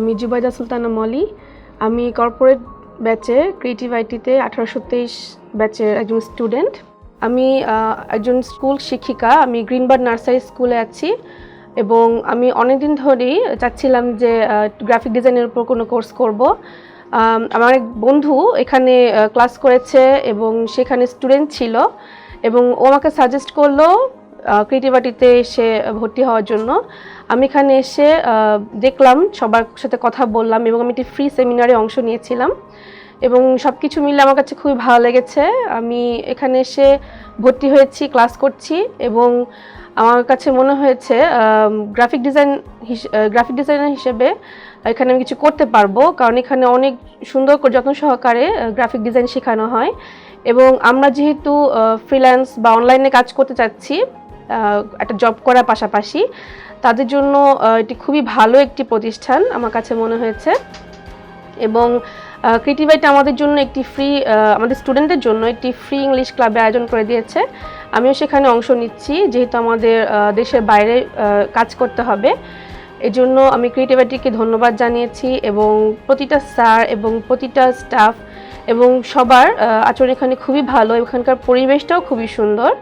আমি জুবাইদা সুলতানা মলি। আমি কর্পোরেট ব্যাচে ক্রিয়েটিভ আইটিতে আঠারোশো তেইশ ব্যাচের একজন স্টুডেন্ট আমি একজন স্কুল শিক্ষিকা। আমি গ্রিনবার্ড নার্সারি স্কুলে আছি। এবং আমি অনেকদিন ধরেই চাচ্ছিলাম যে গ্রাফিক ডিজাইনের উপর কোনো কোর্স করব। আমার এক বন্ধু এখানে ক্লাস করেছে এবং সেখানে স্টুডেন্ট ছিল। এবং ও আমাকে সাজেস্ট করল ক্রিয়েটিভিটিতে এসে ভর্তি হওয়ার জন্য, আমি এখানে এসে দেখলাম, সবার সাথে কথা বললাম এবং আমি একটি ফ্রি সেমিনারে অংশ নিয়েছিলাম এবং সব কিছু মিলে আমার কাছে খুবই ভালো লেগেছে। আমি এখানে এসে ভর্তি হয়েছি ক্লাস করছি এবং আমার কাছে মনে হয়েছে গ্রাফিক ডিজাইন গ্রাফিক ডিজাইনার হিসেবে এখানে আমি কিছু করতে পারব কারণ এখানে অনেক সুন্দর করে যত্ন সহকারে গ্রাফিক ডিজাইন শেখানো হয় এবং আমরা যেহেতু ফ্রিল্যান্স বা অনলাইনে কাজ করতে চাচ্ছি একটা জব করার পাশাপাশি। তাদের জন্য এটি খুবই ভালো একটি প্রতিষ্ঠান, আমার কাছে মনে হয়েছে। এবং ক্রিটিভাইট আমাদের জন্য একটি ফ্রি আমাদের স্টুডেন্টদের জন্য একটি ফ্রি ইংলিশ ক্লাবে আয়োজন করে দিয়েছে। আমিও সেখানে অংশ নিচ্ছি, যেহেতু আমাদের দেশের বাইরে কাজ করতে হবে। এজন্য আমি ক্রিয়েটিভিটিকে ধন্যবাদ জানিয়েছি এবং প্রতিটা স্যার এবং প্রতিটা স্টাফ এবং সবার আচরণ এখানে খুবই ভালো। এখানকার পরিবেশটাও খুবই সুন্দর।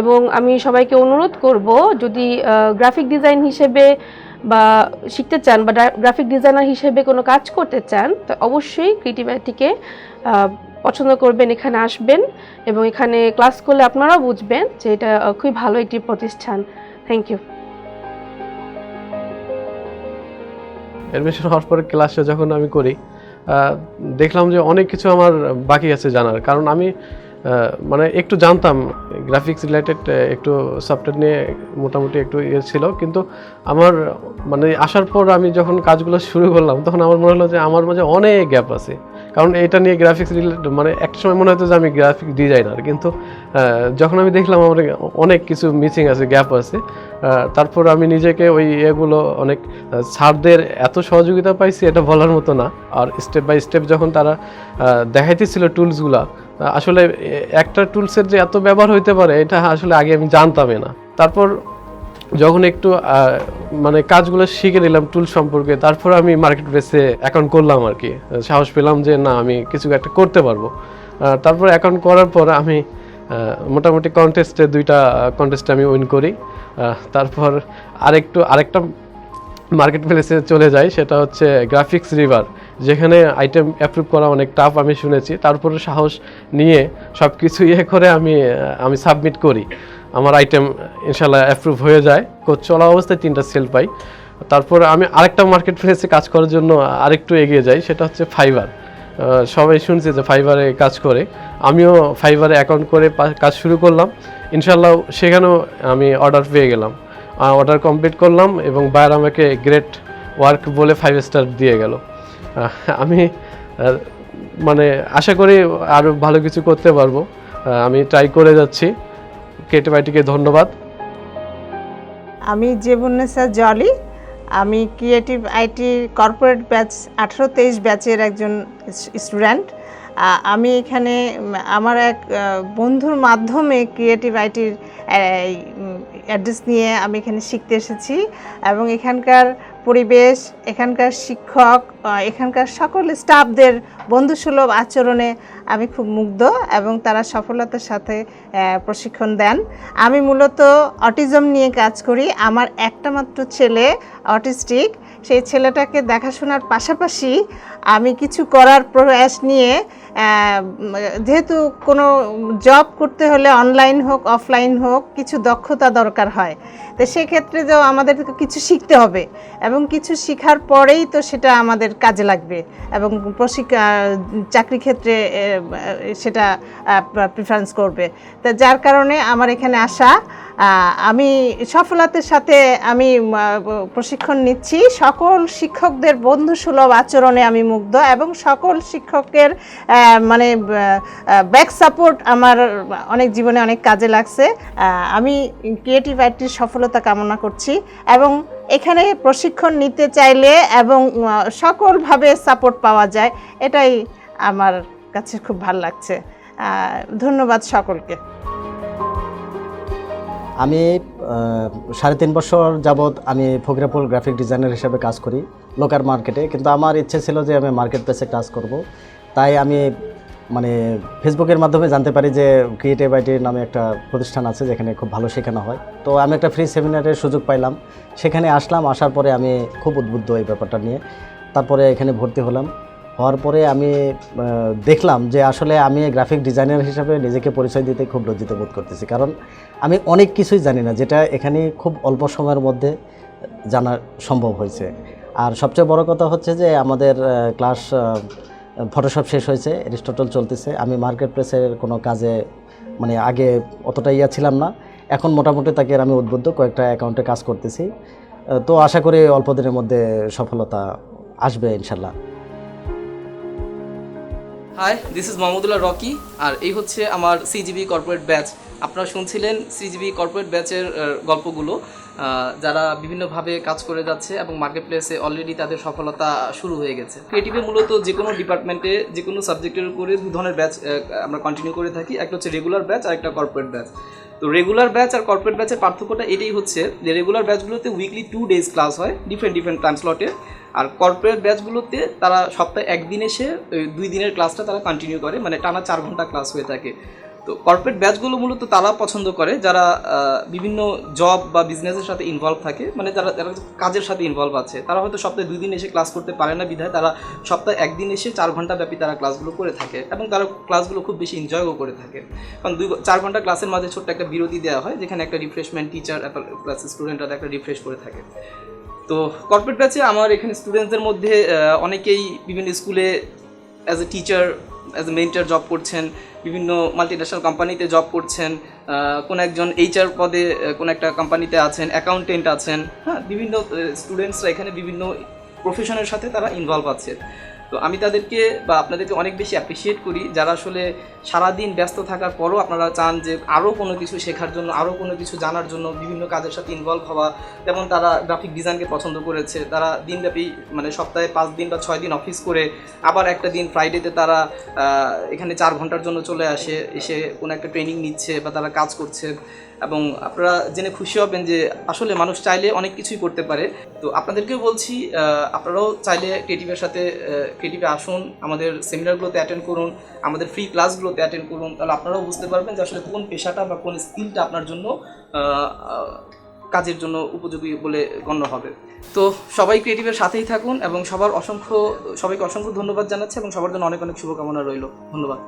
এবং আমি সবাইকে অনুরোধ করব যদি গ্রাফিক ডিজাইন হিসেবে বা শিখতে চান বা গ্রাফিক ডিজাইনার হিসেবে কোনো কাজ করতে চান, তো অবশ্যই ক্রিয়েটিভিটিকে পছন্দ করবেন, এখানে আসবেন এবং এখানে ক্লাস করলে আপনারাও বুঝবেন যে এটা খুবই ভালো একটি প্রতিষ্ঠান। থ্যাংক ইউ অ্যাডমিশন হওয়ার পরে ক্লাসে যখন আমি করি দেখলাম যে অনেক কিছু আমার বাকি আছে জানার। কারণ আমি মানে একটু জানতাম গ্রাফিক্স রিলেটেড একটু সফটওয়্যার নিয়ে মোটামুটি একটু ইয়ে ছিল। কিন্তু আমার মানে আসার পর আমি যখন কাজগুলো শুরু করলাম তখন আমার মনে হলো যে আমার মাঝে অনেক গ্যাপ আছে। কারণ এটা নিয়ে গ্রাফিক্স রিলেটেড মানে একটা সময় মনে হতো যে আমি গ্রাফিক ডিজাইনার কিন্তু যখন আমি দেখলাম আমার অনেক কিছু মিসিং আছে গ্যাপ আছে তারপর আমি নিজেকে ওই এগুলো অনেক আহ, স্যারদের এত সহযোগিতা পাইছি এটা বলার মতো না। আর স্টেপ বাই স্টেপ যখন তারা দেখাইতেছিল টুলসগুলা আসলে একটা টুলসের যে এত ব্যবহার হইতে পারে, এটা আসলে আগে আমি জানতামই না। তারপর যখন একটু মানে কাজগুলো শিখে নিলাম টুল সম্পর্কে, তারপর আমি মার্কেট প্লেসে অ্যাকাউন্ট করলাম আর কি। সাহস পেলাম যে, না, আমি কিছু একটা করতে পারব। তারপর অ্যাকাউন্ট করার পর আমি মোটামুটি কন্টেস্টে দুইটা কন্টেস্টে আমি উইন করি। তারপর আরেকটু, আরেকটা মার্কেট প্লেসে চলে যাই, সেটা হচ্ছে গ্রাফিক্স রিভার যেখানে আইটেম অ্যাপ্রুভ করা অনেক টাফ আমি শুনেছি। তারপরে সাহস নিয়ে সব কিছু ইয়ে করে আমি আমি সাবমিট করি। আমার আইটেম ইনশাল্লাহ অ্যাপ্রুভ হয়ে যায়। কোচ চলা অবস্থায় তিনটা সেল পাই। তারপর আমি আরেকটা মার্কেট প্লেসে কাজ করার জন্য আরেকটু এগিয়ে যাই, সেটা হচ্ছে ফাইবার সবাই শুনছে যে ফাইবারে কাজ করে। আমিও ফাইবারে অ্যাকাউন্ট করে কাজ শুরু করলাম। ইনশাল্লাহ সেখানেও আমি অর্ডার পেয়ে গেলাম। অর্ডার কমপ্লিট করলাম এবং বায়ার আমাকে গ্রেট ওয়ার্ক বলে ফাইভ স্টার দিয়ে গেল। আমি মানে আশা করি আরও ভালো কিছু করতে পারব। আমি ট্রাই করে যাচ্ছি। কেটে বাইটিকে ধন্যবাদ। আমি জেবুন্নেসা জলি আমি ক্রিয়েটিভ আইটি কর্পোরেট ব্যাচ আঠারো তেইশ ব্যাচের একজন স্টুডেন্ট আমি এখানে আমার এক বন্ধুর মাধ্যমে ক্রিয়েটিভ আইটির অ্যাড্রেস নিয়ে আমি এখানে শিখতে এসেছি এবং এখানকার পরিবেশ, এখানকার শিক্ষক এখানকার সকল স্টাফদের বন্ধুসুলভ আচরণে আমি খুব মুগ্ধ এবং তারা সফলতার সাথে প্রশিক্ষণ দেন। আমি মূলত অটিজম নিয়ে কাজ করি। আমার একটা মাত্র ছেলে অটিস্টিক। সেই ছেলেটাকে দেখাশোনার পাশাপাশি আমি কিছু করার প্রয়াস নিয়ে যেহেতু কোনো জব করতে হলে অনলাইন হোক অফলাইন হোক, কিছু দক্ষতা দরকার হয়। তো সেক্ষেত্রে তো আমাদের কিছু শিখতে হবে এবং কিছু শেখার পরেই তো সেটা আমাদের কাজে লাগবে এবং প্রশিক্ষা চাকরি ক্ষেত্রে সেটা প্রিফারেন্স করবে। তা যার কারণে আমার এখানে আসা আমি সফলতার সাথে আমি প্রশিক্ষণ নিচ্ছি। সকল শিক্ষকদের বন্ধুসুলভ আচরণে আমি মুগ্ধ এবং সকল শিক্ষকের মানে ব্যাক সাপোর্ট আমার অনেক জীবনে অনেক কাজে লাগছে। আমি ক্রিয়েটিভ আইটির সফলতা কামনা করছি এবং এখানে প্রশিক্ষণ নিতে চাইলে এবং সকলভাবে সাপোর্ট পাওয়া যায়, এটাই আমার কাছে খুব ভালো লাগছে। ধন্যবাদ সকলকে। আমি সাড়ে তিন বছর যাবৎ আমি ফকিরাপুর গ্রাফিক ডিজাইনার হিসেবে কাজ করি লোকাল মার্কেটে কিন্তু আমার ইচ্ছে ছিল যে আমি মার্কেট প্লেসে কাজ করব। তাই আমি মানে ফেসবুকের মাধ্যমে জানতে পারি যে ক্রিয়েটিভ আইটি নামে একটা প্রতিষ্ঠান আছে যেখানে খুব ভালো শেখানো হয়। তো আমি একটা ফ্রি সেমিনারের সুযোগ পাইলাম। সেখানে আসলাম, আসার পরে আমি খুব উদ্বুদ্ধ এই ব্যাপারটা নিয়ে। তারপরে এখানে ভর্তি হলাম। হওয়ার পরে আমি দেখলাম যে আসলে আমি গ্রাফিক ডিজাইনার হিসাবে নিজেকে পরিচয় দিতে খুব লজ্জিত বোধ করতেছি। কারণ আমি অনেক কিছুই জানি না, যেটা এখানে খুব অল্প সময়ের মধ্যে জানা সম্ভব হয়েছে। আর সবচেয়ে বড় কথা হচ্ছে যে আমাদের ক্লাস ফটোশপ শেষ হয়েছে এরিস্টটল চলতেছে। আমি মার্কেট প্লেসের কোনো কাজে মানে আগে অতটা ইয়া ছিলাম না। এখন মোটামুটি তাকে আমি উদ্বুদ্ধ কয়েকটা অ্যাকাউন্টে কাজ করতেছি। তো আশা করি অল্প দিনের মধ্যে সফলতা আসবে ইনশাল্লাহ। Hi this is Mohammadullah Rocky আর এই হচ্ছে আমার সিজিবি কর্পোরেট ব্যাচ আপনারা শুনছিলেন সিজিবি কর্পোরেট ব্যাচের গল্পগুলো। যারা বিভিন্নভাবে কাজ করে যাচ্ছে এবং মার্কেট প্লেসে অলরেডি তাদের সফলতা শুরু হয়ে গেছে। ক্রিয়েটিভে মূলত যে কোনো ডিপার্টমেন্টে যে কোনো সাবজেক্টের উপরে দু ধরনের ব্যাচ আমরা কন্টিনিউ করে থাকি। একটা হচ্ছে রেগুলার ব্যাচ আর একটা কর্পোরেট ব্যাচ তো রেগুলার ব্যাচ আর কর্পোরেট ব্যাচের পার্থক্যটা এটাই হচ্ছে যে রেগুলার ব্যাচগুলোতে উইকলি টু ডেজ ক্লাস হয় ডিফারেন্ট ডিফারেন্ট টাইম স্লটে আর কর্পোরেট ব্যাচগুলোতে তারা সপ্তাহে একদিন এসে দুই দিনের ক্লাসটা তারা কন্টিনিউ করে মানে টানা চার ঘণ্টা ক্লাস হয়ে থাকে। তো কর্পোরেট ব্যাচগুলো মূলত তারা পছন্দ করে, যারা বিভিন্ন জব বা বিজনেসের সাথে ইনভলভ থাকে মানে যারা যারা কাজের সাথে ইনভলভ আছে। তারা হয়তো সপ্তাহে দুই দিন এসে ক্লাস করতে পারে না বিধায়, তারা সপ্তাহে একদিন এসে চার ঘণ্টা ব্যাপী তারা ক্লাসগুলো করে থাকে এবং তারা ক্লাসগুলো খুব বেশি এনজয়ও করে থাকে। কারণ দুই, চার ঘণ্টা ক্লাসের মাঝে ছোট্ট একটা বিরতি দেওয়া হয়, যেখানে একটা রিফ্রেশমেন্ট টিচার প্লাস স্টুডেন্টরা একটা রিফ্রেশ করে থাকে। তো কর্পোরেট ব্যাচে আমার এখানে স্টুডেন্টসদের মধ্যে অনেকেই বিভিন্ন স্কুলে as a teacher as a mentor job করছেন, বিভিন্ন মাল্টিন্যাশনাল কোম্পানিতে জব করছেন কোনো একজন এইচআর পদে কোনো একটা কোম্পানিতে আছেন অ্যাকাউন্টেন্ট আছেন হ্যাঁ বিভিন্ন স্টুডেন্টসরা এখানে বিভিন্ন প্রফেশনের সাথে তারা ইনভলভ আছে। তো আমি তাদেরকে বা আপনাদেরকে অনেক বেশি অ্যাপ্রিসিয়েট করি যারা আসলে সারাদিন ব্যস্ত থাকার পরও আপনারা চান যে আরও কোনো কিছু শেখার জন্য, আরও কোনো কিছু জানার জন্য, বিভিন্ন কাজের সাথে ইনভলভ হওয়া। যেমন তারা গ্রাফিক ডিজাইনকে পছন্দ করেছে, তারা দিনব্যাপী মানে সপ্তাহে পাঁচ দিন বা ছয় দিন অফিস করে, আবার একটা দিন ফ্রাইডেতে তারা এখানে চার ঘণ্টার জন্য চলে আসে, এসে কোনো একটা ট্রেনিং নিচ্ছে বা তারা কাজ করছে। এবং আপনারা জেনে খুশি হবেন যে আসলে মানুষ চাইলে অনেক কিছুই করতে পারে। তো আপনাদেরকেও বলছি আপনারাও চাইলে ক্রিয়েটিভের সাথে ক্রিয়েটিভে আসুন, আমাদের সেমিনারগুলোতে অ্যাটেন্ড করুন, আমাদের ফ্রি ক্লাসগুলোতে অ্যাটেন্ড করুন। তাহলে আপনারাও বুঝতে পারবেন যে আসলে কোন পেশাটা বা কোন স্কিলটা আপনার জন্য কাজের জন্য উপযোগী বলে গণ্য হবে। তো সবাই ক্রিয়েটিভের সাথেই থাকুন এবং সবার অসংখ্য, সবাইকে অসংখ্য ধন্যবাদ জানাচ্ছি এবং সবার জন্য অনেক অনেক শুভকামনা রইল। ধন্যবাদ।